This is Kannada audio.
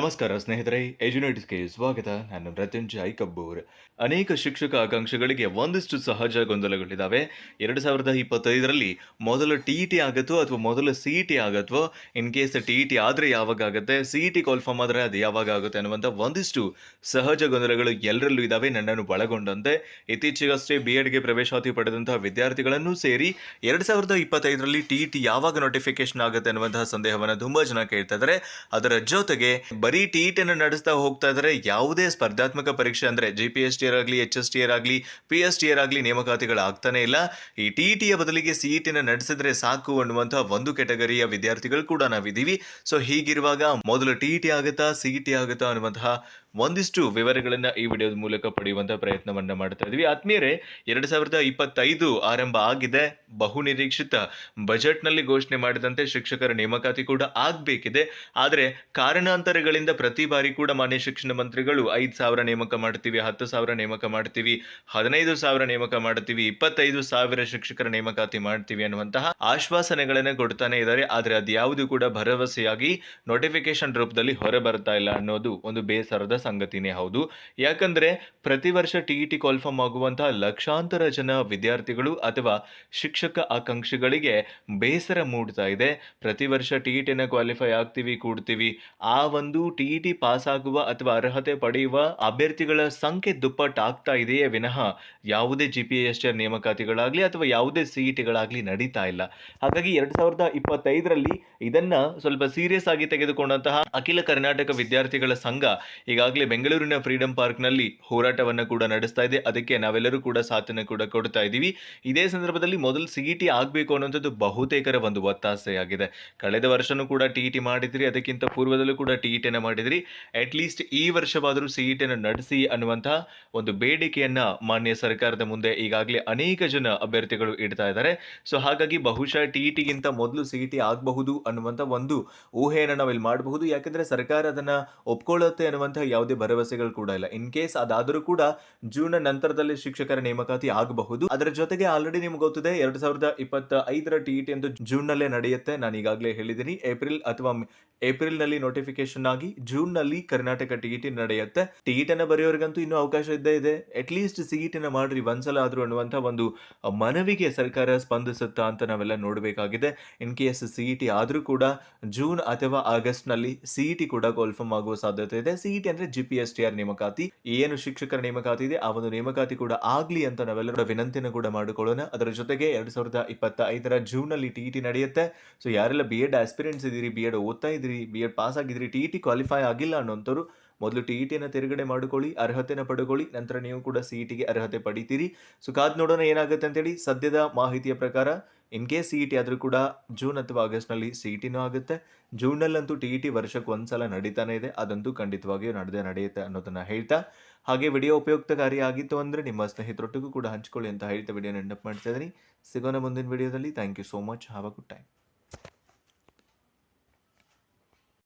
ನಮಸ್ಕಾರ ಸ್ನೇಹಿತರೆ ಎಜುನೇಟ್ಸ್ಗೆ ಸ್ವಾಗತ. ನಾನು ಮೃತ್ಯುಂಜಯ್ ಕಬ್ಬೂರ್ ಅನೇಕ ಶಿಕ್ಷಕ ಆಕಾಂಕ್ಷೆಗಳಿಗೆ ಒಂದಿಷ್ಟು ಸಹಜ ಗೊಂದಲಗಳಿದ್ದಾವೆ ಎರಡು ಸಾವಿರದ ಇಪ್ಪತ್ತೈದರಲ್ಲಿ ಮೊದಲ ಟಿ ಇ ಟಿ ಆಗುತ್ತೋ ಅಥವಾ ಮೊದಲ ಸಿ ಇ ಟಿ ಆಗುತ್ತೋ, in case T E T ಆದರೆ ಯಾವಾಗ ಆಗುತ್ತೆ, ಸಿ ಇ ಟಿ ಆದರೆ ಅದು ಯಾವಾಗ ಆಗುತ್ತೆ ಅನ್ನುವಂಥ ಒಂದಿಷ್ಟು ಸಹಜ ಗೊಂದಲಗಳು ಎಲ್ಲರಲ್ಲೂ ಇದ್ದಾವೆ ನನ್ನನ್ನು ಒಳಗೊಂಡಂತೆ ಇತ್ತೀಚೆಗಷ್ಟೇ ಬಿ ಎಡ್ಗೆ ಪ್ರವೇಶಾತಿ ಪಡೆದಂತಹ ವಿದ್ಯಾರ್ಥಿಗಳನ್ನು ಸೇರಿ ಎರಡು ಸಾವಿರದ ಇಪ್ಪತ್ತೈದರಲ್ಲಿ ಟಿ ಇ ಟಿ ಯಾವಾಗ ನೋಟಿಫಿಕೇಶನ್ ಆಗುತ್ತೆ ಅನ್ನುವಂತಹ ಸಂದೇಹವನ್ನು ತುಂಬ ಜನ ಕೇಳ್ತಾ ಇದ್ದಾರೆ ಅದರ ಜೊತೆಗೆ ಬರೀ ಟಿ ಇಟಿಯನ್ನು ಟಿಯನ್ನು ನಡೆಸ್ತಾ ಹೋಗ್ತಾ ಇದ್ರೆ ಯಾವುದೇ ಸ್ಪರ್ಧಾತ್ಮಕ ಪರೀಕ್ಷೆ ಅಂದರೆ G P S T R ಆಗಲಿ ಎಚ್ ಎಸ್ ಟಿ ಆರ್ ಆಗಲಿ ಪಿ ಎಸ್ ಟಿ ಆರ್ ಆಗಲಿ ನೇಮಕಾತಿಗಳು ಆಗ್ತಾನೇ ಇಲ್ಲ. ಈ ಟಿ ಇ ಬದಲಿಗೆ ಸಿ ಇ ಟಿನ ನಡೆಸಿದ್ರೆ ಸಾಕು ಅನ್ನುವಂತಹ ಒಂದು ಕೆಟಗರಿಯ ವಿದ್ಯಾರ್ಥಿಗಳು ಕೂಡ ನಾವಿದ್ದೀವಿ. ಸೊ ಹೀಗಿರುವಾಗ ಮೊದಲು ಟಿ ಇ ಆಗುತ್ತಾ ಸಿ ಇ ಟಿ ಆಗುತ್ತಾ ಅನ್ನುವಂತಹ ಒಂದಿಷ್ಟು ವಿವರಗಳನ್ನ ಈ ವಿಡಿಯೋದ ಮೂಲಕ ಪಡೆಯುವಂಥ ಪ್ರಯತ್ನವನ್ನು ಮಾಡ್ತಾ ಇದ್ವಿ. ಆತ್ಮೀಯರೇ, ಎರಡು ಸಾವಿರದ ಇಪ್ಪತ್ತೈದು ಆರಂಭ ಆಗಿದೆ. ಬಹು ನಿರೀಕ್ಷಿತ ಬಜೆಟ್ನಲ್ಲಿ ಘೋಷಣೆ ಮಾಡಿದಂತೆ ಶಿಕ್ಷಕರ ನೇಮಕಾತಿ ಕೂಡ ಆಗಬೇಕಿದೆ. ಆದರೆ ಕಾರಣಾಂತರಗಳಿಂದ ಪ್ರತಿ ಬಾರಿ ಕೂಡ ಮಾನ್ಯ ಶಿಕ್ಷಣ ಮಂತ್ರಿಗಳು ಐದು ಸಾವಿರ ನೇಮಕ ಮಾಡ್ತೀವಿ, ಹತ್ತು ಸಾವಿರ ನೇಮಕ ಮಾಡ್ತೀವಿ, ಹದಿನೈದು ಸಾವಿರ ನೇಮಕ ಮಾಡ್ತೀವಿ, ಇಪ್ಪತ್ತೈದು ಸಾವಿರ ಶಿಕ್ಷಕರ ನೇಮಕಾತಿ ಮಾಡ್ತೀವಿ ಅನ್ನುವಂತಹ ಆಶ್ವಾಸನೆಗಳನ್ನ ಕೊಡ್ತಾನೆ ಇದ್ದಾರೆ. ಆದರೆ ಅದ್ಯಾವುದು ಕೂಡ ಭರವಸೆಯಾಗಿ ನೋಟಿಫಿಕೇಶನ್ ರೂಪದಲ್ಲಿ ಹೊರ ಬರ್ತಾ ಇಲ್ಲ ಅನ್ನೋದು ಒಂದು ಬೇಸರದ ಸಂಗತಿನೇ ಹೌದು. ಯಾಕಂದ್ರೆ ಪ್ರತಿ ವರ್ಷ ಟಿ ಇ ಟಿ ಕ್ವಾಲಿಫಾರ್ಮ್ ಆಗುವಂತಹ ಲಕ್ಷಾಂತರ ಜನ ವಿದ್ಯಾರ್ಥಿಗಳು ಅಥವಾ ಶಿಕ್ಷಕ ಆಕಾಂಕ್ಷಿಗಳಿಗೆ ಬೇಸರ ಮೂಡ್ತಾ ಇದೆ. ಪ್ರತಿ ವರ್ಷ ಟಿ ಇ ಟಿನ ಕ್ವಾಲಿಫೈ ಆಗ್ತೀವಿ, ಕೂಡ್ತೀವಿ. ಆ ಒಂದು ಟಿ ಇ ಟಿ ಪಾಸ್ ಆಗುವ ಅಥವಾ ಅರ್ಹತೆ ಪಡೆಯುವ ಅಭ್ಯರ್ಥಿಗಳ ಸಂಖ್ಯೆ ದುಪ್ಪಟ್ಟಾಗ್ತಾ ಇದೆಯೇ ವಿನಃ ಯಾವುದೇ ಜಿ ಪಿ ಎಸ್ ಟಿ ನೇಮಕಾತಿಗಳಾಗಲಿ ಅಥವಾ ಯಾವುದೇ ಸಿ ಇ ಟಿಗಳಾಗಲಿ ನಡೀತಾ ಇಲ್ಲ. ಹಾಗಾಗಿ ಎರಡು ಸಾವಿರದ ಇಪ್ಪತ್ತೈದರಲ್ಲಿ ಇದನ್ನ ಸ್ವಲ್ಪ ಸೀರಿಯಸ್ ಆಗಿ ತೆಗೆದುಕೊಂಡಂತಹ ಅಖಿಲ ಕರ್ನಾಟಕ ವಿದ್ಯಾರ್ಥಿಗಳ ಸಂಘ ಈಗಾಗಲೇ ಬೆಂಗಳೂರಿನ ಫ್ರೀಡಂ ಪಾರ್ಕ್ನಲ್ಲಿ ಹೋರಾಟವನ್ನು ಕೂಡ ನಡೆಸ್ತಾ ಇದೆ. ಅದಕ್ಕೆ ನಾವೆಲ್ಲರೂ ಕೂಡ ಸಾಥನ್ನು ಕೂಡ ಕೊಡ್ತಾ ಇದ್ದೀವಿ. ಇದೇ ಸಂದರ್ಭದಲ್ಲಿ ಮೊದಲು ಸಿ ಆಗಬೇಕು ಅನ್ನುವಂಥದ್ದು ಬಹುತೇಕರ ಒಂದು ಒತ್ತಾಸೆಯಾಗಿದೆ. ಕಳೆದ ವರ್ಷನೂ ಕೂಡ ಟಿ ಇ ಮಾಡಿದ್ರಿ, ಅದಕ್ಕಿಂತ ಪೂರ್ವದಲ್ಲೂ ಕೂಡ ಟಿ ಇ ಟಿನ ಮಾಡಿದ್ರಿ. ಅಟ್ ಲೀಸ್ಟ್ ಈ ವರ್ಷವಾದರೂ ಸಿ ಇ ಟಿನ ನಡೆಸಿ ಅನ್ನುವಂತಹ ಒಂದು ಬೇಡಿಕೆಯನ್ನ ಮಾನ್ಯ ಸರ್ಕಾರದ ಮುಂದೆ ಈಗಾಗಲೇ ಅನೇಕ ಜನ ಅಭ್ಯರ್ಥಿಗಳು ಇಡ್ತಾ ಇದ್ದಾರೆ. ಸೊ ಹಾಗಾಗಿ ಬಹುಶಃ ಟಿ ಇಟಿಗಿಂತ ಟಿಗಿಂತ ಮೊದಲು ಸಿ ಇ ಟಿ ಆಗಬಹುದು ಅನ್ನುವಂಥ ಒಂದು ಊಹೆಯನ್ನು ನಾವಿಲ್ಲಿ ಮಾಡಬಹುದು. ಯಾಕಂದ್ರೆ ಸರ್ಕಾರ ಅದನ್ನ ಒಪ್ಕೊಳ್ಳುತ್ತೆ ಅನ್ನುವಂತಹ ಯಾವುದೇ ಭರವಸೆಗಳು ಕೂಡ ಇಲ್ಲ. ಇನ್ ಕೇಸ್ ಅದಾದರೂ ಕೂಡ ಜೂನ್ ನಂತರದಲ್ಲಿ ಶಿಕ್ಷಕರ ನೇಮಕಾತಿ ಆಗಬಹುದು. ಅದರ ಜೊತೆಗೆ ಆಲ್ರೆಡಿ ನಿಮ್ಗೆ ಗೊತ್ತಿದೆ, ಎರಡ್ ಸಾವಿರದ ಇಪ್ಪತ್ತ ಐದರ ಟಿ ಇಟಿ ಎಂದು ಜೂನ್ ನಲ್ಲೇ ನಡೆಯುತ್ತೆ. ನಾನು ಈಗಾಗಲೇ ಹೇಳಿದ್ದೀನಿ ಏಪ್ರಿಲ್ ಅಥವಾ ಏಪ್ರಿಲ್ನಲ್ಲಿ ನೋಟಿಫಿಕೇಶನ್ ಆಗಿ ಜೂನ್ನಲ್ಲಿ ಕರ್ನಾಟಕ ಟಿ ಇ ನಡೆಯುತ್ತೆ. ಟಿ ಇ ಟಿನ ಬರೆಯೋರಿಗಂತೂ ಇನ್ನೂ ಅವಕಾಶ ಇದ್ದೇ ಇದೆ. ಅಟ್ ಲೀಸ್ಟ್ ಸಿ ಅನ್ನು ಟಿನ ಮಾಡ್ರಿ, ಒಂದ್ಸಲ ಆದ್ರೂ ಅನ್ನುವಂತ ಒಂದು ಮನವಿಗೆ ಸರ್ಕಾರ ಸ್ಪಂದಿಸುತ್ತಾ ಅಂತ ನಾವೆಲ್ಲ ನೋಡಬೇಕಾಗಿದೆ. ಇನ್ ಕೇಸ್ ಸಿಇಟಿ ಆದ್ರೂ ಕೂಡ ಜೂನ್ ಅಥವಾ ಆಗಸ್ಟ್ನಲ್ಲಿ ಸಿಇಟಿ ಕೂಡ ಕಾಲ್ಫರ್ಮ್ ಆಗುವ ಸಾಧ್ಯತೆ ಇದೆ. ಸಿಇಟಿ ಅಂದ್ರೆ ಜಿ ಪಿ ಟಿ ಆರ್ ನೇಮಕಾತಿ, ಏನು ಶಿಕ್ಷಕರ ನೇಮಕಾತಿ ಇದೆ, ಆ ಒಂದು ನೇಮಕಾತಿ ಕೂಡ ಆಗ್ಲಿ ಅಂತ ನಾವೆಲ್ಲರೂ ವಿನಂತಿಯನ್ನು ಕೂಡ ಮಾಡಿಕೊಳ್ಳೋಣ. ಅದರ ಜೊತೆಗೆ ಎರಡ್ ಸಾವಿರದ ಇಪ್ಪತ್ತ ಐದರ ಜೂನ್ ಅಲ್ಲಿ ಟಿ ಇ ನಡೆಯುತ್ತೆ. ಸೊ ಯಾರೆಲ್ಲ ಬಿ ಎಡ್ ಆಸ್ಪಿರೆಂಟ್ಸ್ ಇದ್ದೀರಿ ಬಿ ಎಡ್ ಓದ್ತಾ ಇದ್ದೀರಿ ಬಿ ಎಡ್ ಪಾಸ್ ಆಗಿದ್ದೀರಿ ಟಿ ಇ ಟಿ ಕ್ವಾಲಿಫೈ ಆಗಿಲ್ಲ ಅನ್ನೋಂಥವ್ರು ಮೊದಲು ಟಿ ಇ ಟಿಯನ್ನು ತಿರುಗಡೆ ಮಾಡಿಕೊಳ್ಳಿ ಅರ್ಹತೆನ ಪಡ್ಕೊಳ್ಳಿ, ನಂತರ ನೀವು ಕೂಡ ಸಿ ಇ ಅರ್ಹತೆ ಪಡಿತೀರಿ. ಸೊ ಕಾದ್ ನೋಡೋಣ ಏನಾಗುತ್ತೆ ಅಂತೇಳಿ ಸದ್ಯದ ಮಾಹಿತಿಯ ಪ್ರಕಾರ in case C E T ಆದರೂ ಕೂಡ ಜೂನ್ ಅಥವಾ ಆಗಸ್ಟ್ನಲ್ಲಿ ಸಿ ಇ ಆಗುತ್ತೆ. ಜೂನ್ನಲ್ಲಂತೂ ಟಿ ಇ ಟಿ ವರ್ಷಕ್ಕೆ ಒಂದ್ಸಲ ನಡೀತಾನೆ ಇದೆ. ಅದಂತೂ ಖಂಡಿತವಾಗಿಯೂ ನಡೆದೇ ನಡೆಯುತ್ತೆ ಅನ್ನೋದನ್ನು ಹೇಳ್ತಾ. ಹಾಗೆ ವಿಡಿಯೋ ಉಪಯುಕ್ತಕಾರಿ ಆಗಿತ್ತು ಅಂದರೆ ನಿಮ್ಮ ಸ್ನೇಹಿತರೊಟ್ಟಿಗೂ ಕೂಡ ಹಂಚಿಕೊಳ್ಳಿ ಅಂತ ಹೇಳ್ತಾ ವಿಡಿಯೋ ನೆನಪು ಮಾಡ್ತಾ ಇದ್ದೀನಿ. ಸಿಗೋಣ ಮುಂದಿನ ವಿಡಿಯೋದಲ್ಲಿ. Thank you so much have a good time